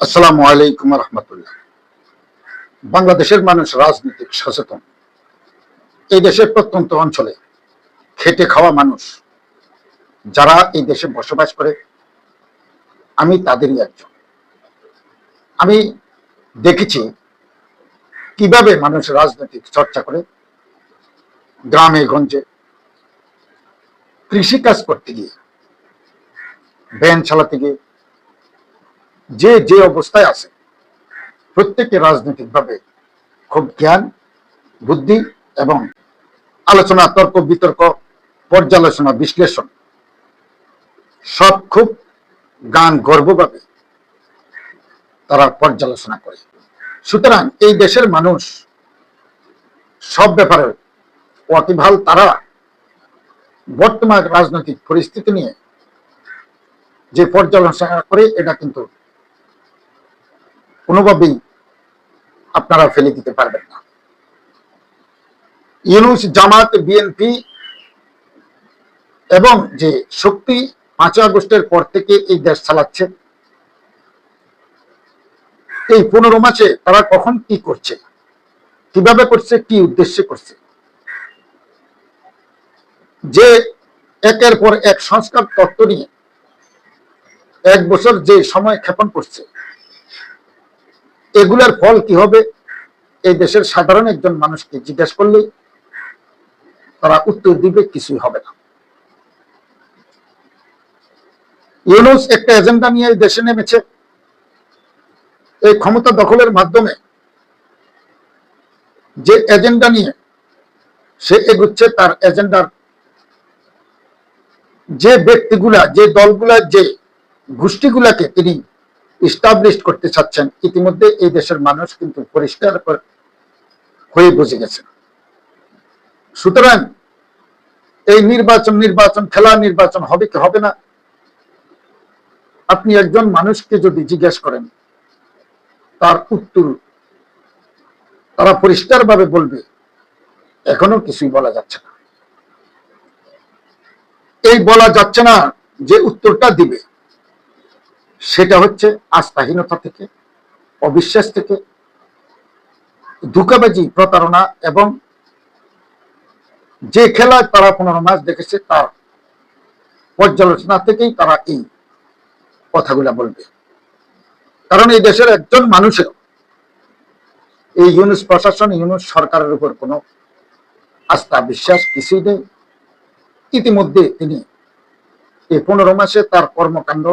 আসসালামু আলাইকুম রহমতুল্লাহ। বাংলাদেশের মানুষ রাজনৈতিক সচেতন। এই দেশের প্রত্যন্ত অঞ্চলে খেটে খাওয়া মানুষ, যারা এই দেশে বসবাস করে, আমি তাদেরই একজন। আমি দেখেছি কীভাবে মানুষ রাজনৈতিক চর্চা করে গ্রামে, গঞ্জে কৃষি কাজ করতে গিয়ে ভ্যান চালাতে গিয়ে যে যে অবস্থায় আছে, প্রত্যেকে রাজনৈতিকভাবে খুব জ্ঞান, বুদ্ধি এবং আলোচনা, তর্ক, বিতর্ক, পর্যালোচনা, বিশ্লেষণ, সব খুব গান গর্বভাবে তারা পর্যালোচনা করে। সুতরাং এই দেশের মানুষ সব ব্যাপারে ওয়াকিভাল তারা বর্তমান রাজনৈতিক পরিস্থিতি নিয়ে যে পর্যালোচনা করে, এটা কিন্তু কোনোভাবেই আপনারা ফেলে দিতে পারবেন না। ইউনুস, জামাত, বিএনপি এবং যে শক্তি পাঁচই আগস্টের পর থেকে এই দেশ চালাচ্ছে, এই পনেরো মাসে তারা কখন কি করছে, কীভাবে করছে, কি উদ্দেশ্যে করছে, যে একের পর এক সংস্কার তত্ত্ব নিয়ে এক বছর যে সময় ক্ষেপণ করছে এগুলার ফল কি হবে? এই দেশের সাধারণ একজন মানুষকে জিজ্ঞেস করলে তারা উত্তর দিবে, কিছুই হবে না। ইউনুস একটা এজেন্ডা নিয়ে এই দেশে নেমেছে। এই ক্ষমতা দখলের মাধ্যমে যে এজেন্ডা নিয়ে সে এগুচ্ছে, তার এজেন্ডার যে ব্যক্তিগুলা, যে দলগুলা, যে গোষ্ঠীগুলাকে তিনি ইস্টাবলিশ করতে চাচ্ছেন, ইতিমধ্যে এই দেশের মানুষ কিন্তু পরিষ্কার হয়ে বুঝে গেছে। সুতরাং এই নির্বাচন নির্বাচন, খেলা নির্বাচন হবে কি হবে না? আপনি একজন মানুষকে যদি জিজ্ঞেস করেন, তার উত্তর তারা পরিষ্কারভাবে বলবে, এখনও কিছুই বলা যাচ্ছে না। এই বলা যাচ্ছে না যে উত্তরটা দিবে। সেটা হচ্ছে আস্থাহীনতা থেকে, অবিশ্বাস থেকে, ধোকাবাজি, প্রতারণা এবং যে খেলায় তারা পনেরো মাস দেখেছে তার পর্যালোচনা থেকেই তারা এই কথাগুলা বলবে। কারণ এই দেশের একজন মানুষের এই ইউনুস প্রশাসন, ইউনুস সরকারের উপর কোনো আস্থা, বিশ্বাস কিছুই নেই। ইতিমধ্যে তিনি এই পনেরো মাসে তার কর্মকাণ্ড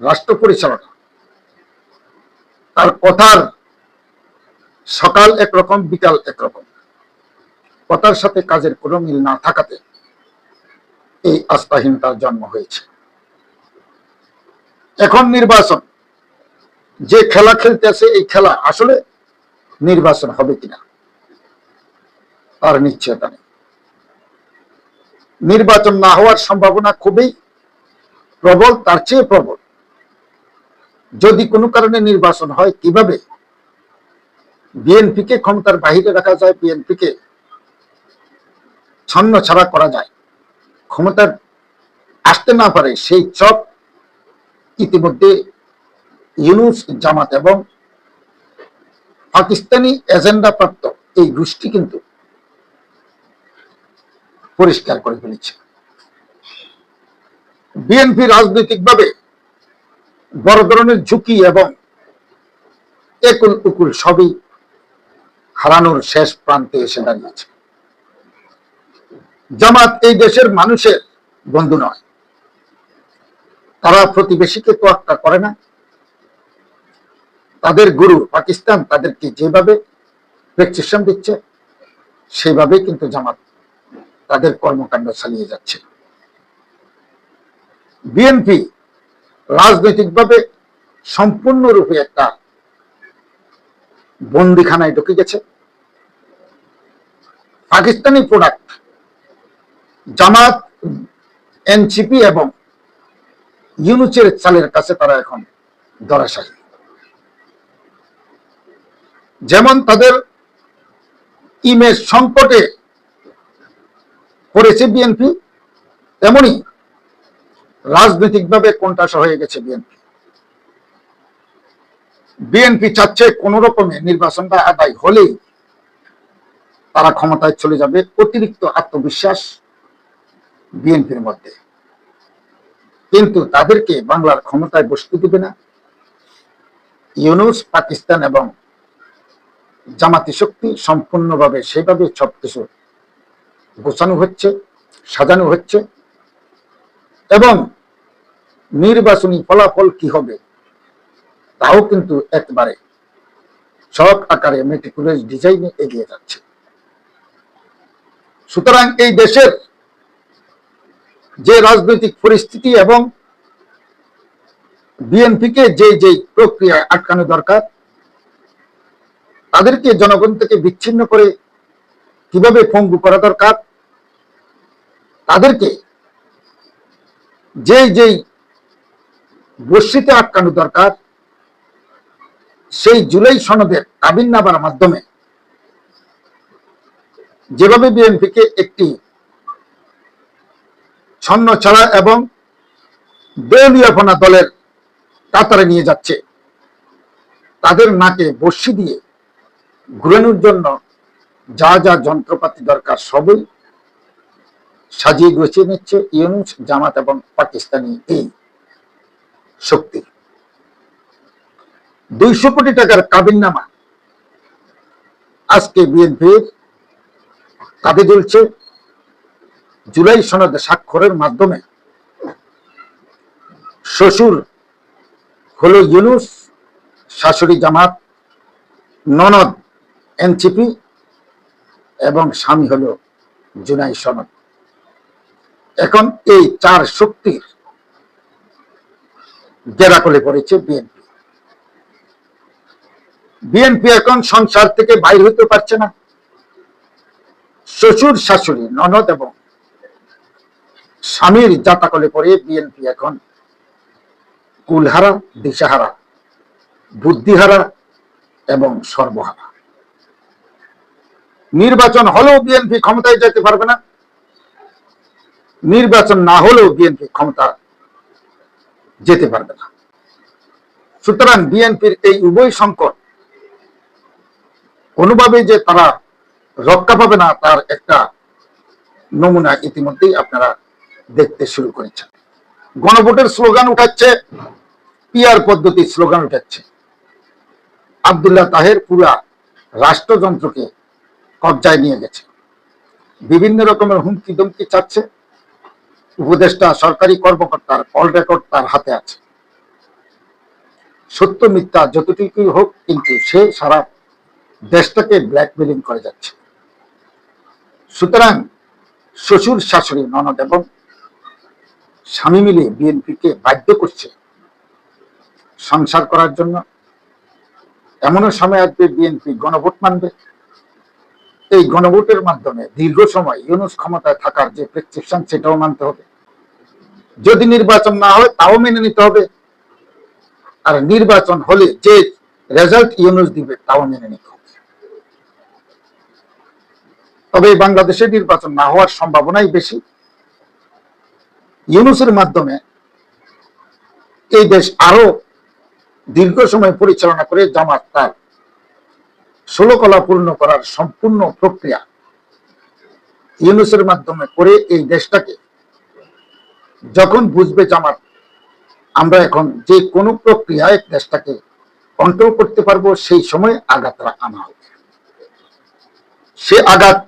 রাষ্ট্র পরিচালনা। তার কথার সকাল একরকম, বিকাল একরকম। কথার সাথে কাজের কোনো মিল না থাকাতে এই আস্থাহীনতার জন্ম হয়েছে। এখন নির্বাচন, যে খেলা খেলতে আছে এই খেলা আসলে নির্বাচন হবে কিনা, তার নিশ্চয়তা নেই। নির্বাচন না হওয়ার সম্ভাবনা খুবই প্রবল, তার চেয়ে প্রবল। যদি কোনো কারণে নির্বাচন হয়, কীভাবে? বিএনপিকে ক্ষমতার বাহিরে রাখা যায়, বিএনপিকে ছন্ন ছাড়া করা যায়। ক্ষমতার আসতে না পারে সেই চপ ইতিমধ্যে ইউনুস জামাত এবং পাকিস্তানি এজেন্ডা প্রাপ্ত এই গোষ্ঠী কিন্তু পরিষ্কার করে ফেলেছে। বিএনপি রাজনৈতিকভাবে বড় ধরনের ঝুঁকি এবং একুল উকুল সবই হারানোর শেষ প্রান্তে এসে দাঁড়িয়েছে। জামাত এই দেশের মানুষের বন্ধু নয়। তারা প্রতিবেশীকে তোয়াক্কা করে না। তাদের গুরু পাকিস্তান তাদেরকে যেভাবে প্রেসক্রিপশন দিচ্ছে সেভাবে কিন্তু জামাত তাদের কর্মকাণ্ড চালিয়ে যাচ্ছে। বিএনপি রাজনৈতিকভাবে সম্পূর্ণরূপে একটা বন্দিখানায় ঢুকে গেছে। পাকিস্তানি প্রোডাক্ট জামাত এনসিপি এবং ইউনুচের চালের কাছে তারা এখন দরাশাহী যেমন তাদের ইমেজ সংকটে পড়েছে বিএনপি, তেমনি রাজনৈতিকভাবে কোনটাসা হয়ে গেছে বিএনপি। বিএনপি চাচ্ছে কোন রকমে নির্বাচনটা আদায় হলেই তারা ক্ষমতায় চলে যাবে, অতিরিক্ত আত্মবিশ্বাস বিএনপির মধ্যে। কিন্তু তাদেরকে বাংলার ক্ষমতায় বসতে দিবে না। ইউনুস, পাকিস্তান এবং জামাতি শক্তি সম্পূর্ণভাবে সেভাবে সবকিছু গোছানো হচ্ছে, সাজানো হচ্ছে। এবং নির্বাচনী ফলাফল কি হবে? তাও কিন্তু একবারে সব আকারে মেটিকুলাস ডিজাইনে এগিয়ে যাচ্ছে। সুতরাং এই দেশের যে রাজনৈতিক পরিস্থিতি এবং বিএনপিকে যে যে প্রক্রিয়া আটকানো দরকার, তাদেরকে জনগণ থেকে বিচ্ছিন্ন করে কীভাবে পঙ্গু করা দরকার, তাদেরকে যেই যেই বর্ষিতে আটকানো দরকার, সেই জুলাই সনদের কাবিন নামার মাধ্যমে যেভাবে বিএনপিকে একটি ছন্ন ছাড়া এবং দেউলিয়াপনা দলের কাতারে নিয়ে যাচ্ছে, তাদের নাকে বর্ষি দিয়ে ঘুরানোর জন্য যা যা যন্ত্রপাতি দরকার সবই সাজিয়ে গুছিয়ে নিচ্ছে ইউনুস, জামাত এবং পাকিস্তানি এই শক্তি। দুইশো কোটি টাকার কাবিননামা আজকে বিএনপির কাঁধে চলছে জুলাই সনদে স্বাক্ষরের মাধ্যমে। শ্বশুর হলো ইউনুস, শাশুড়ি জামাত, ননদ এনসিপি এবং স্বামী হলো জুনাই সনদ। এখন এই চার শক্তির গেরাকলে পড়েছে বিএনপি বিএনপি এখন সংসার থেকে বাইর হতে পারছে না। শ্বশুর শাশুড়ি, ননদ এবং স্বামীর জাতাকলে পড়ে বিএনপি এখন। কুলহারা, দিশাহারা, বুদ্ধিহারা এবং সর্বহারা। নির্বাচন হলেও বিএনপি ক্ষমতায় যেতে পারবে না। নির্বাচন না হলেও বিএনপি ক্ষমতা যেতে পারবে না। সুতরাং বিএনপির এই উভয় সংকট কোনোভাবে যে তারা রক্ষা পাবে না, তার একটা নমুনা ইতিমধ্যেই আপনারা দেখতে শুরু করেছেন। গণভোটের স্লোগান উঠাচ্ছে পিয়ার পদ্ধতির স্লোগান উঠাচ্ছে। আবদুল্লাহ তাহের পুরা রাষ্ট্রযন্ত্রকে কবজায় নিয়ে গেছে। বিভিন্ন রকমের হুমকি দমকি চাচ্ছে। উপদেষ্টা, সরকারি কর্মকর্তার কল রেকর্ড তার হাতে আছে। সত্য, মিথ্যা যতটুকুই হোক, কিন্তু সে সারা দেশটাকে ব্ল্যাকমেলিং করে যাচ্ছে। সুতরাং শ্বশুর শাশুড়ি, ননদ এবং স্বামী মিলে বিএনপিকে বাধ্য করছে সংসার করার জন্য। এমনও সময় আসবে বিএনপি গণভোট মানবে। এই গণভোটের মাধ্যমে দীর্ঘ সময় ইউনুস ক্ষমতায় থাকার যে প্রেসক্রিপশন সেটাও মানতে হবে। যদি নির্বাচন না হয়, তাও মেনে নিতে হবে। আর নির্বাচন হলে যে রেজাল্ট ইউনুস দিবে, তাও মেনে নিতে হবে। তবে বাংলাদেশে নির্বাচন না হওয়ার সম্ভাবনাই বেশি। ইউনুসের মাধ্যমে এই দেশ আরও দীর্ঘ সময় পরিচালনা করে জামাত তার ষোলকলা পূর্ণ করার সম্পূর্ণ প্রক্রিয়া ইউনুসের মাধ্যমে করে এই দেশটাকে যখন বুঝবে জামাত আমরা এখন যে কোনো প্রক্রিয়ায় দেশটাকে কন্ট্রোল করতে পারব, সেই সময় আঘাতরা আনা হবে। সে আঘাত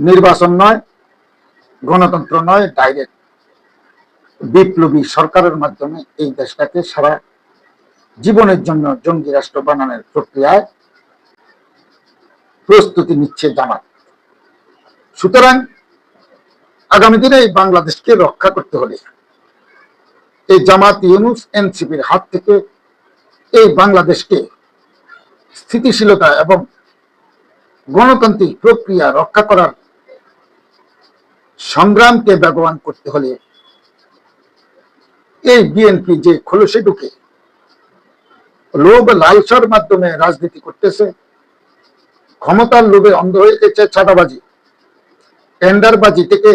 নির্বাচন নয়, গণতন্ত্র নয় ডাইরেক্ট বিপ্লবী সরকারের মাধ্যমে এই দেশটাকে সারা জীবনের জন্য জঙ্গি রাষ্ট্র বানানোর প্রক্রিয়ায় প্রস্তুতি নিচ্ছে জামাত। সুতরাং আগামী দিনে এই বাংলাদেশকে রক্ষা করতে হলে এই জামাত ইউনুস এনসিপির হাত থেকে এই বাংলাদেশকে স্থিতিশীলতা এবং গণতান্ত্রিক প্রক্রিয়া রক্ষা করার সংগ্রামকে ব্যবহার করতে হলে এই বিএনপি যে খোলসে ঢুকে, লোভ লালসার মাধ্যমে রাজনীতি করতেছে, ক্ষমতার লোভে অন্ধ হয়ে গেছে ছাটাবাজি টেন্ডারবাজি থেকে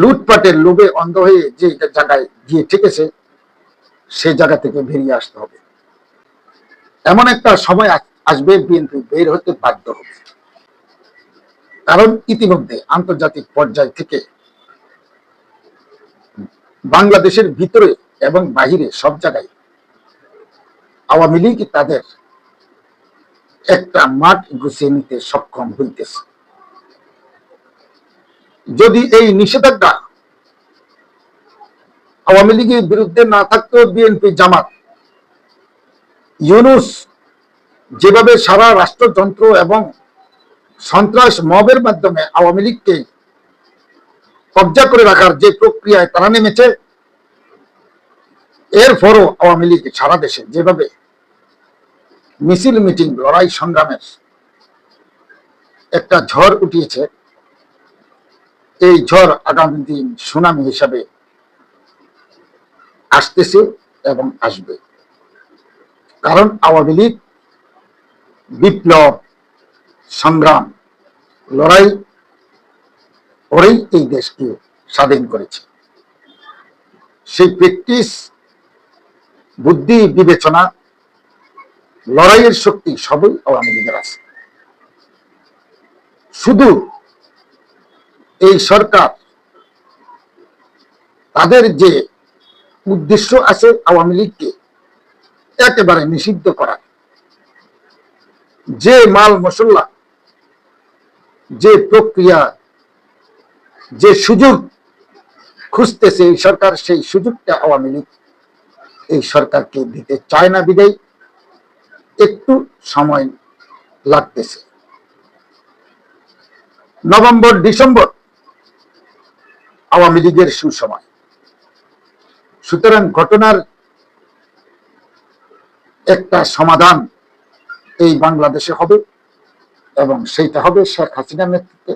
লুটপাটের লোভে অন্ধ হয়ে যে জায়গায় গিয়ে ঠেকেছে, সে জায়গা থেকে বেরিয়ে আসতে হবে। এমন একটা সময় আসবে, বিএনপি বের হতে বাধ্য হবে। কারণ ইতিমধ্যে আন্তর্জাতিক পর্যায় থেকে বাংলাদেশের ভিতরে এবং বাহিরে সব জায়গায় আওয়ামী লীগ তাদের একটা মাঠ গুছিয়ে নিতে সক্ষম হইতেছে। যদি এই নিষেধাজ্ঞা আওয়ামী লীগের বিরুদ্ধে না থাকতো বিএনপি জামাত, ইউনুস যেভাবে সারা রাষ্ট্রযন্ত্র এবং সন্ত্রাস মবের মাধ্যমে আওয়ামী লীগকে কবজা করে রাখার যে প্রক্রিয়ায় তারা নেমেছে, এরপরও আওয়ামী লীগ সারা দেশে যেভাবে মিছিল মিটিং, লড়াই সংগ্রামের একটা ঝড় উঠিয়েছে এই ঝড় আগামী দিন সুনামি হিসাবে আসতেছে এবং আসবে। কারণ আওয়ামী লীগ বিপ্লব, সংগ্রাম, লড়াই করেই এই দেশকে স্বাধীন করেছে। সেই প্র্যাকটিস, বুদ্ধি, বিবেচনা, লড়াইয়ের শক্তি সবই আওয়ামী লীগের আছে। শুধু এই সরকার, তাদের যে উদ্দেশ্য আছে আওয়ামী লীগকে একেবারে নিষিদ্ধ করা। যে মাল মশলা, যে প্রক্রিয়া, যে সুযোগ খুঁজতেছে এই সরকার, সেই সুযোগটা আওয়ামী লীগ এই সরকারকে দিতে চায় না বিদায়। একটু সময় লাগতেছে। নভেম্বর, ডিসেম্বর আওয়ামী লীগের সুসময়। সুতরাং ঘটনার একটা সমাধান এই বাংলাদেশে হবে এবং সেইটা হবে শেখ হাসিনা নেতৃত্বে।